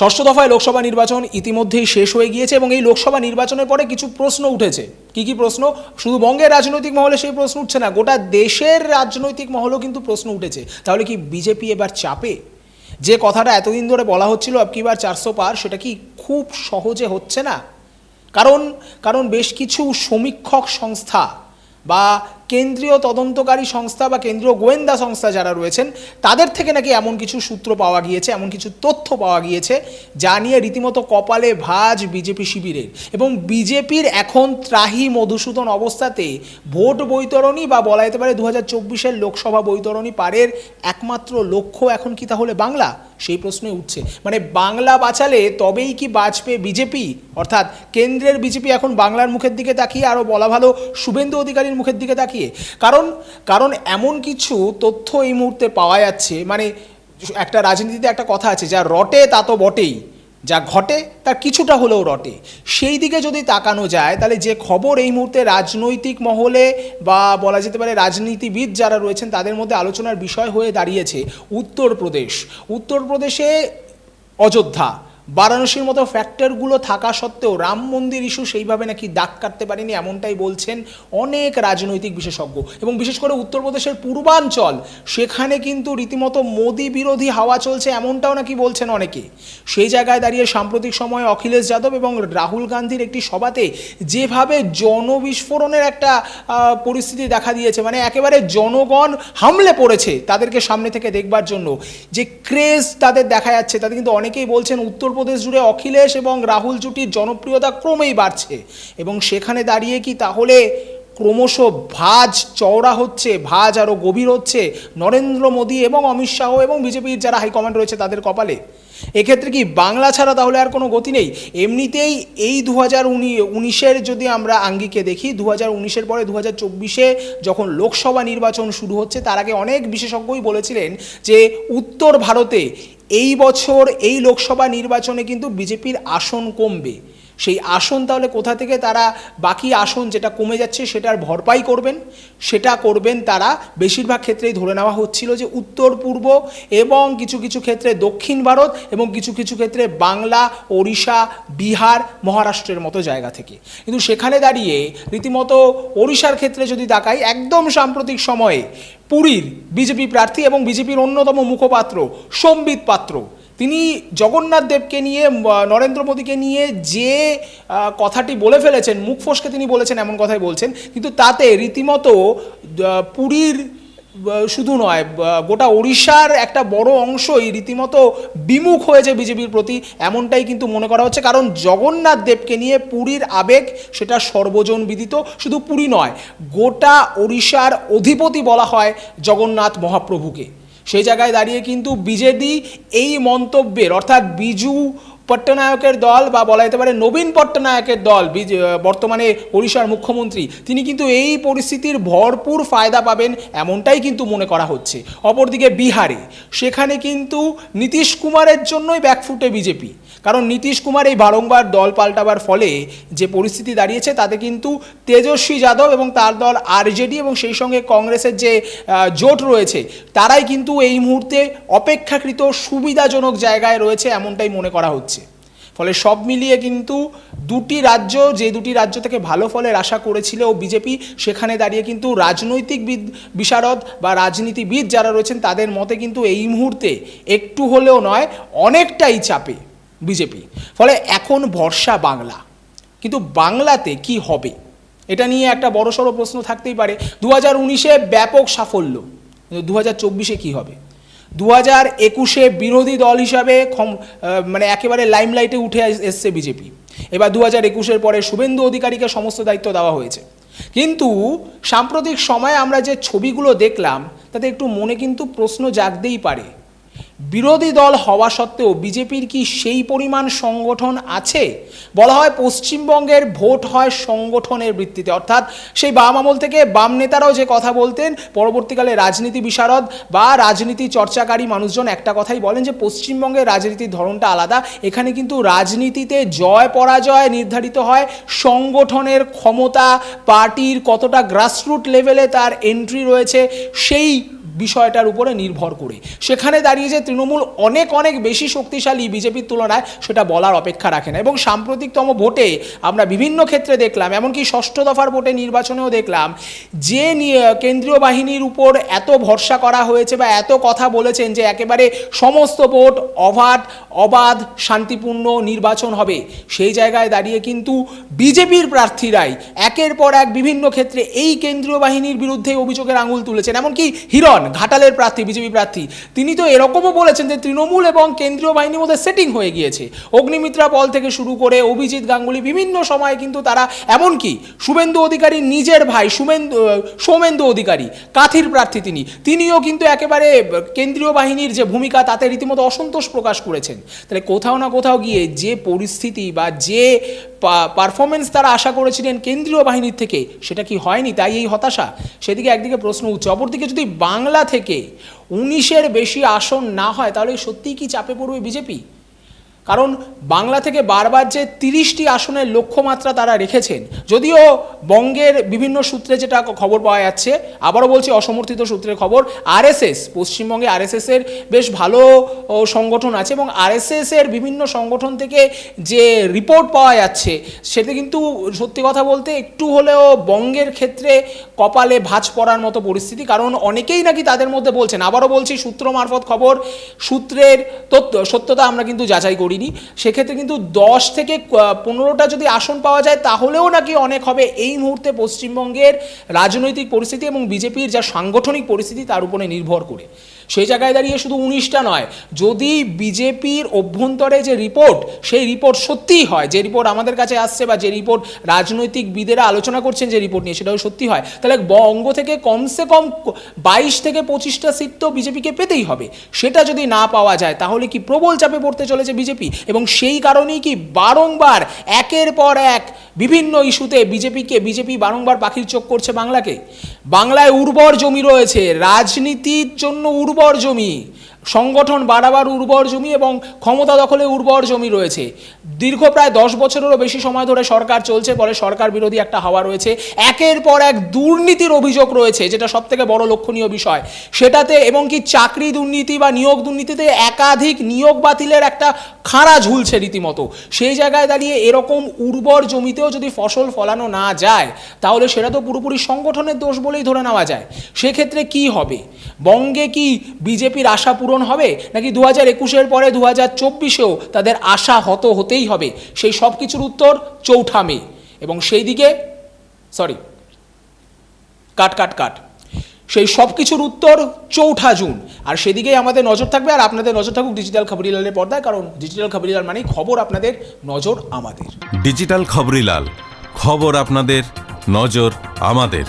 ষষ্ঠ দফায় লোকসভা নির্বাচন ইতিমধ্যেই শেষ হয়ে গিয়েছে এবং এই লোকসভা নির্বাচনের পরে কিছু প্রশ্ন উঠেছে। কি কি প্রশ্ন? শুধু বঙ্গের রাজনৈতিক মহলে সেই প্রশ্ন উঠছে না, গোটা দেশের রাজনৈতিক মহলেও কিন্তু প্রশ্ন উঠেছে। তাহলে কি বিজেপি এবার চাপে? যে কথাটা এতদিন ধরে বলা হচ্ছিল আপকিবার চারশো পার সেটা কি খুব সহজে হচ্ছে না? কারণ কারণ বেশ কিছু সমীক্ষক সংস্থা বা কেন্দ্রীয় তদন্তকারী সংস্থা বা কেন্দ্রীয় গোয়েন্দা সংস্থা যারা রয়েছেন, তাদের থেকে নাকি এমন কিছু সূত্র পাওয়া গিয়েছে, এমন কিছু তথ্য পাওয়া গিয়েছে যা নিয়ে রীতিমতো কপালে ভাজ বিজেপি শিবিরের। এবং বিজেপির এখন ত্রাহি মধুসূদন অবস্থাতে ভোট বৈতরণী বা বলা যেতে পারে দু হাজার লোকসভা বৈতরণী পারের একমাত্র লক্ষ্য এখন কি তাহলে বাংলা? সেই প্রশ্নই উঠছে। মানে বাংলা বাঁচালে তবেই কি বাঁচবে বিজেপি? অর্থাৎ কেন্দ্রের বিজেপি এখন বাংলার মুখের দিকে তাকিয়ে আরও বলা ভালো শুভেন্দু অধিকারীর মুখের দিকে তাকিয়ে। কারণ কারণ এমন কিছু তথ্য এই মুহূর্তে পাওয়া যাচ্ছে। মানে একটা রাজনীতিতে একটা কথা আছে, যা রটে তা তো বটেই। যা ঘটে তার কিছুটা হলেও রটে। সেই দিকে যদি তাকানো যায়, তাহলে যে খবর এই মুহূর্তে রাজনৈতিক মহলে বা বলা যেতে পারে রাজনীতিবিদ যারা রয়েছেন, তাদের মধ্যে আলোচনার বিষয় হয়ে দাঁড়িয়েছে উত্তরপ্রদেশ। উত্তরপ্রদেশে অযোধ্যা। বারাণসীর মতো ফ্যাক্টরগুলো থাকা সত্ত্বেও রাম মন্দির ইস্যু সেইভাবে নাকি দাগ কাটতে পারেনি এমনটাই বলছেন অনেক রাজনৈতিক বিশেষজ্ঞ। এবং বিশেষ করে উত্তরপ্রদেশের পূর্বাঞ্চল, সেখানে কিন্তু রীতিমতো মোদি বিরোধী হাওয়া চলছে এমনটাও নাকি বলছেন অনেকে। সেই জায়গায় দাঁড়িয়ে সাম্প্রতিক সময়ে অখিলেশ যাদব এবং রাহুল গান্ধীর একটি সভাতে যেভাবে জনবিস্ফোরণের একটা পরিস্থিতি দেখা দিয়েছে মানে একেবারে জনগণ হামলে পড়েছে তাদেরকে সামনে থেকে দেখবার জন্য। যে ক্রেজ তাদের দেখা যাচ্ছে, তাদের কিন্তু অনেকেই বলছেন উত্তরপ্রদেশ জুড়ে অখিলেশ এবং রাহুল জুটির জনপ্রিয়তা ক্রমেই বাড়ছে। এবং সেখানে দাঁড়িয়ে কি তাহলে ক্রমশ ভাজ, চওড়া হচ্ছে, ভাজ আরও গভীর হচ্ছে নরেন্দ্র মোদী এবং অমিত শাহ এবং বিজেপির যারা হাইকমান্ড রয়েছে তাদের কপালে। এক্ষেত্রে কি বাংলা ছাড়া তাহলে আর কোনো গতি নেই? এমনিতেই এই দু হাজার উনিশের যদি আমরা আঙ্গিকে দেখি দু হাজার উনিশের পরে দু হাজার চব্বিশে যখন লোকসভা নির্বাচন শুরু হচ্ছে, তার আগে অনেক বিশেষজ্ঞই বলেছিলেন যে উত্তর ভারতে এই বছর এই লোকসভা নির্বাচনে কিন্তু বিজেপির আসন কমবে। সেই আসন তাহলে কোথা থেকে তারা বাকি আসন যেটা কমে যাচ্ছে সেটার ভরপাই করবেন? সেটা করবেন তারা বেশিরভাগ ক্ষেত্রেই ধরে নেওয়া হচ্ছিল যে উত্তর, পূর্ব এবং কিছু কিছু ক্ষেত্রে দক্ষিণ ভারত এবং কিছু কিছু ক্ষেত্রে বাংলা, ওড়িশা, বিহার, মহারাষ্ট্রের মতো জায়গা থেকে। কিন্তু সেখানে দাঁড়িয়ে রীতিমতো ওড়িশার ক্ষেত্রে যদি তাকাই, একদম সাম্প্রতিক সময়ে পুরীর বিজেপি প্রার্থী এবং বিজেপির অন্যতম মুখপাত্র সম্বিত পাত্র তিনি জগন্নাথ দেবকে নিয়ে নরেন্দ্র মোদীকে নিয়ে যে কথাটি বলে ফেলেছেন, মুখ ফসকে তিনি বলেছেন, এমন কথাই বলছেন, কিন্তু তাতে রীতিমতো পুরীর শুধু নয় গোটা ওড়িশার একটা বড় অংশই রীতিমতো বিমুখ হয়েছে বিজেপির প্রতি, এমনটাই কিন্তু মনে করা হচ্ছে, কারণ জগন্নাথ দেবকে নিয়ে পুরীর আবেগ সেটা সর্বজন বিদিত, শুধু পুরী নয়, গোটা ওড়িশার অধিপতি বলা হয় জগন্নাথ মহাপ্রভুকে। সেই জায়গায় দাঁড়িয়ে কিন্তু বিজেডি এই মন্তব্যের অর্থাৎ বিজু পট্টনায়কের দল বা বলা যেতে পারে নবীন পট্টনায়কের দল বর্তমানে ওড়িশার মুখ্যমন্ত্রী, তিনি কিন্তু এই পরিস্থিতির ভরপুর ফায়দা পাবেন এমনটাই কিন্তু মনে করা হচ্ছে। অপরদিকে বিহারে, সেখানে কিন্তু নীতিশ কুমারের জন্যই ব্যাকফুটে বিজেপি। কারণ নীতিশ কুমার এই বারংবার দল পাল্টাবার ফলে যে পরিস্থিতি দাঁড়িয়েছে, তাতে কিন্তু তেজস্বী যাদব এবং তার দল আরজেডি এবং সেই সঙ্গে কংগ্রেসের যে জোট রয়েছে, তারাই কিন্তু এই মুহূর্তে অপেক্ষাকৃত সুবিধাজনক জায়গায় রয়েছে এমনটাই মনে করা হচ্ছে। ফলে সব মিলিয়ে কিন্তু দুটি রাজ্য, যে দুটি রাজ্য থেকে ভালো ফলের আশা করেছিল ও বিজেপি, সেখানে দাঁড়িয়ে কিন্তু রাজনৈতিক বিশারদ বা রাজনীতিবিদ যারা রয়েছেন, তাদের মতে কিন্তু এই মুহূর্তে একটু হলেও নয়, অনেকটাই চাপে বিজেপি। ফলে এখন ভরসা বাংলা। কিন্তু বাংলাতে কি হবে? এটা নিয়ে একটা বড়সড় প্রশ্ন থাকতেই পারে। দু হাজার উনিশে ব্যাপক সাফল্য। দু হাজার চব্বিশে কী হবে? দু হাজার একুশে বিরোধী দল হিসাবে মানে একেবারে লাইমলাইটে উঠে এসছে বিজেপি। এবার দু হাজার একুশের পরে শুভেন্দু অধিকারীকে সমস্ত দায়িত্ব দেওয়া হয়েছে। কিন্তু সাম্প্রতিক সময়ে আমরা যে ছবিগুলো দেখলাম, তাতে একটু মনে কিন্তু প্রশ্ন জাগতেই পারে। বিরোধী দল হওয়া সত্ত্বেও বিজেপির কি সেই পরিমাণ সংগঠন আছে? বলা হয় পশ্চিমবঙ্গের ভোট হয় সংগঠনের ভিত্তিতে। অর্থাৎ সেই বাম আমল থেকে বাম নেতারাও যে কথা বলতেন, পরবর্তীকালে রাজনীতি বিশারদ বা রাজনীতি চর্চাকারী মানুষজন একটা কথাই বলেন যে, পশ্চিমবঙ্গের রাজনীতির ধরনটা আলাদা। এখানে কিন্তু রাজনীতিতে জয় পরাজয় নির্ধারিত হয়, সংগঠনের ক্ষমতা, পার্টির কতটা গ্রাসরুট লেভেলে তার এন্ট্রি রয়েছে, সেই বিষয়টার উপরে নির্ভর করে। সেখানে দাঁড়িয়ে যে তৃণমূল অনেক অনেক বেশি শক্তিশালী বিজেপির তুলনায় সেটা বলার অপেক্ষা রাখে না। এবং সাম্প্রতিকতম ভোটে আমরা বিভিন্ন ক্ষেত্রে দেখলাম, এমনকি ষষ্ঠ দফার ভোটে নির্বাচনেও দেখলাম, যে কেন্দ্রীয় বাহিনীর উপর এত ভরসা করা হয়েছে বা এত কথা বলেছেন যে একেবারে সমস্ত ভোট অবাধ অবাধ, শান্তিপূর্ণ নির্বাচন হবে। সেই জায়গায় দাঁড়িয়ে কিন্তু বিজেপির প্রার্থীরাই একের পর এক বিভিন্ন ক্ষেত্রে এই কেন্দ্রীয় বাহিনীর বিরুদ্ধে অভিযোগের আঙুল তুলেছেন। এমনকি হিরণ ঘাটালের প্রার্থী, বিজেপি প্রার্থী। তিনি তো এরকমও বলেছেন যে তৃণমূল এবং কেন্দ্রীয় বাহিনীর মধ্যে সেটিং হয়ে গিয়েছে। অগ্নিমিত্রা পল থেকে শুরু করে অভিজিৎ গাঙ্গুলি বিভিন্ন সময়ে কিন্তু তারা এমনকি শুভেন্দু অধিকারী নিজের ভাই সুমেন্দু সৌমেন্দু অধিকারী, কাথির প্রার্থী তিনি। তিনিও কিন্তু একেবারে কেন্দ্রীয় বাহিনীর যে ভূমিকা, তাতে রীতিমতো অসন্তোষ প্রকাশ করেছেন। তাহলে কোথাও না কোথাও গিয়ে যে পরিস্থিতি বা যে পারফরমেন্স তারা আশা করেছিলেন কেন্দ্রীয় বাহিনীর থেকে, সেটা কি হয়নি? তাই এই হতাশা। সেদিকে একদিকে প্রশ্ন উঠছে। অপরদিকে যদি বাংলা থেকে উনিশের বেশি আসন না হয় তাহলে সত্যিই কি চাপে পড়বে বিজেপি? কারণ বাংলা থেকে বারবার যে তিরিশটি আসনের লক্ষ্যমাত্রা তারা রেখেছেন, যদিও বঙ্গের বিভিন্ন সূত্রে যেটা খবর পাওয়া যাচ্ছে, আবারও বলছি অসমর্থিত সূত্রের খবর, আরএসএস, পশ্চিমবঙ্গে আরএসএস এর বেশ ভালো সংগঠন আছে এবং আরএসএস এর বিভিন্ন সংগঠন থেকে যে রিপোর্ট পাওয়া যাচ্ছে, সেটা কিন্তু সত্যি কথা বলতে একটু হলেও বঙ্গের ক্ষেত্রে কপালে ভাঁজ পড়ার মতো পরিস্থিতি, কারণ অনেকেই নাকি তাদের মধ্যে বলছেন, আবারও বলছি সূত্র মারফত খবর, সূত্রের তথ্য সত্যতা আমরা কিন্তু যাচাই করিনি, সেক্ষেত্রে কিন্তু দশ থেকে পনেরোটা যদি আসন পাওয়া যায়, তাহলেও নাকি অনেক হবে। এই মুহূর্তে পশ্চিমবঙ্গের রাজনৈতিক পরিস্থিতি এবং বিজেপির যা সাংগঠনিক পরিস্থিতি, তার উপরে নির্ভর করে। সেই জায়গায় দাঁড়িয়ে শুধু উনিশটা নয়, যদি বিজেপির অভ্যন্তরে যে রিপোর্ট, সেই রিপোর্ট সত্যিই হয়, যে রিপোর্ট আমাদের কাছে আসছে বা যে রিপোর্ট রাজনৈতিক বিদেরা আলোচনা করছেন যে রিপোর্ট নিয়ে, সেটাও সত্যি হয়। তাহলে বঙ্গ থেকে কমসে কম বাইশ থেকে পঁচিশটা সিট তো বিজেপিকে পেতেই হবে। সেটা যদি না পাওয়া যায়, তাহলে কি প্রবল চাপে পড়তে চলেছে বিজেপি? এবং সেই কারণেই কি বারংবার, একের পর এক, বিভিন্ন ইস্যুতে বিজেপিকে, বিজেপি বারংবার পাখির চোখ করছে বাংলাকে? বাংলায় উর্বর জমি রয়েছে, রাজনীতির জন্য উর্বর জমি। সংগঠন বাড়াবার উর্বর জমি এবং ক্ষমতা দখলে উর্বর জমি রয়েছে। দীর্ঘ প্রায় দশ বছরেরও বেশি সময় ধরে সরকার চলছে পরে সরকার বিরোধী একটা হাওয়া রয়েছে। একের পর এক দুর্নীতির অভিযোগ রয়েছে, যেটা সব থেকে বড় লক্ষণীয় বিষয়। সেটাতে এবং কি চাকরি দুর্নীতি বা নিয়োগ দুর্নীতিতে একাধিক নিয়োগ বাতিলের একটা খাঁড়া ঝুলছে রীতিমতো। সেই জায়গায় দাঁড়িয়ে এরকম উর্বর জমিতেও যদি ফসল ফলানো না যায়, তাহলে সেটা তো পুরোপুরি সংগঠনের দোষ বলেই ধরে নেওয়া যায়। সেক্ষেত্রে কি হবে? বঙ্গে কি বিজেপির আশা পূরণ হবে? নাকি দু হাজার একুশের পরে দু হাজার চব্বিশেও তাদের আশা হত হতেই হবে? সেই সব কিছুর উত্তর চৌঠা মে। এবং সেই দিকে সরি কাট কাট কাট। সেই সব কিছুর উত্তর চৌঠা জুন। আর সেদিকেই আমাদের নজর থাকবে, আর আপনাদের নজর থাকুক ডিজিটাল খবরিলালের পর্দায়, কারণ ডিজিটাল খবরিলাল মানেই খবর আপনাদের নজর আমাদের। ডিজিটাল খবরিলাল খবর আপনাদের, নজর আমাদের।